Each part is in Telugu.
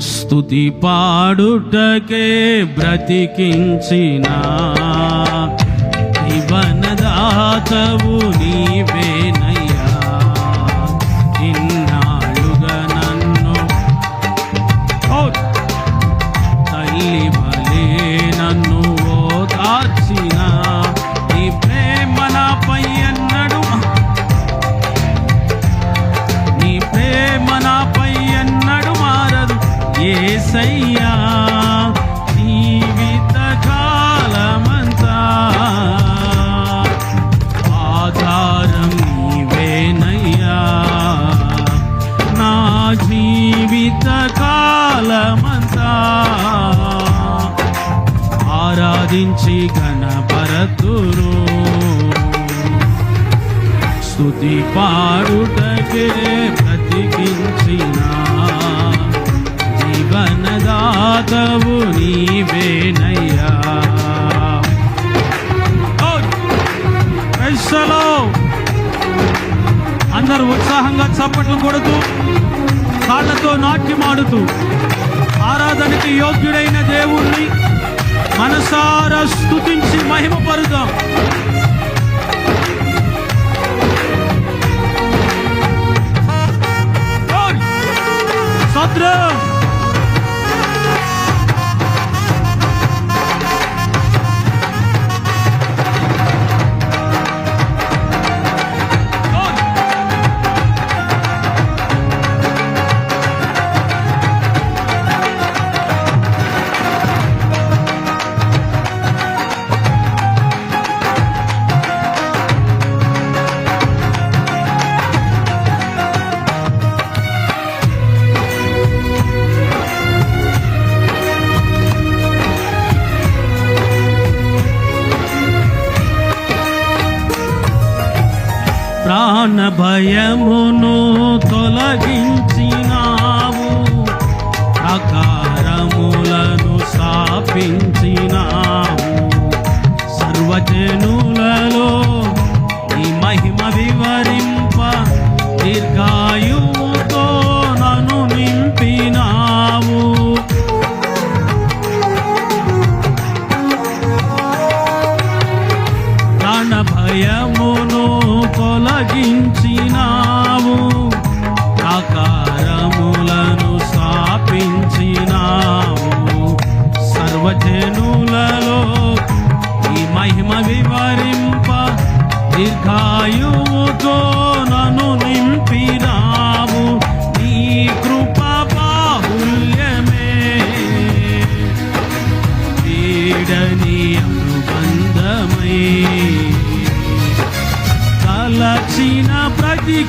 స్థుతి పాడుటకే బ్రతికించిన. జీవనదాతవు నీవే ఏసయ్యా జీవిత కాలమంతా ఆధారం నీవేనయ్యా. నా జీవిత కాలమంతా ఆరాధించి గణపరతురు స్తుతి పాడుటకే బ్రతికించిన జీవనదాతవు నీవేనయ్యా ఓ! అందరూ ఉత్సాహంగా చప్పట్లు కొడుతూ కాళ్ళతో నాట్యమాడుతూ ఆరాధనకి యోగ్యుడైన దేవుణ్ణి మనసారా స్తుతించి మహిమపరుదాం. ప్రాణ భయమును తొలగించినావు అకారములను స్థాపించినావు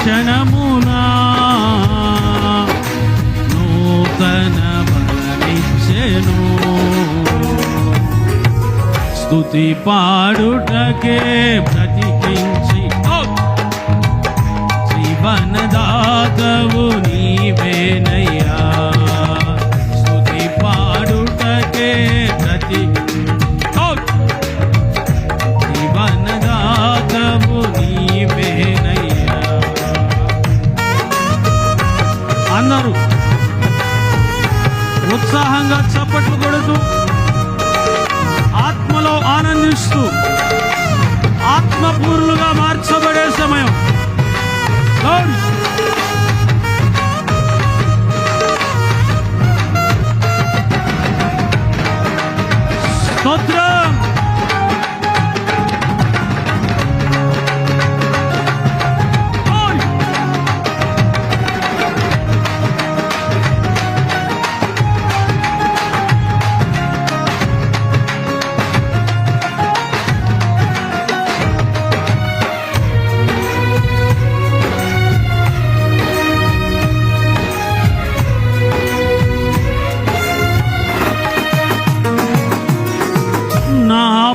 క్షణమునా నూతన బలమిచ్చెను స్తుతి పాడుటకే బ్రతికించి ఓ! జీవనదాతవు నీవేనై Cool.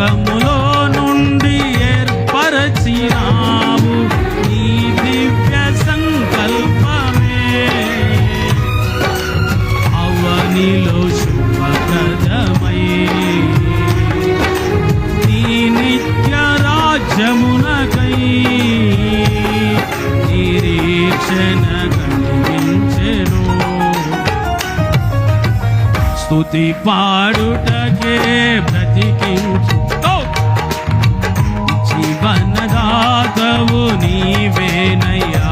లోకములో నుండి ఏర్పరచినావు. నీ దివ్య సంకల్పమే. అవనిలో శుభప్రదమై. నీ నిత్య రాజ్యమునకై నిరీక్షణ కలిగించెను స్తుతి పాడుటకే బ్రతికించు ఓ! జీవనదాతవు నీవేనయ్యా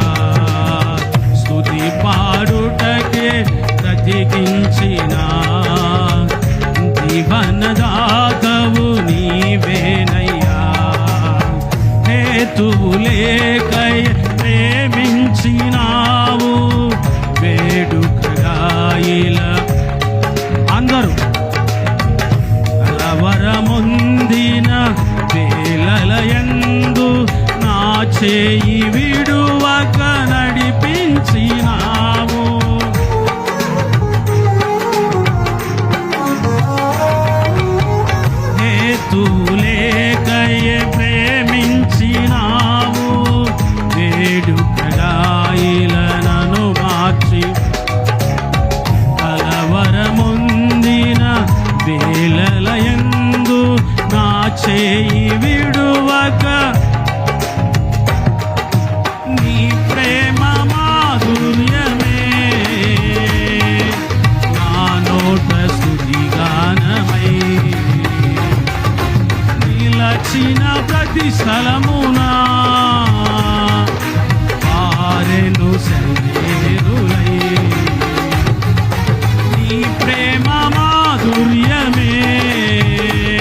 వచ్చిన ప్రతి స్థలమున పారెను సెలయేరులై నీ ప్రేమ మాధుర్యమే.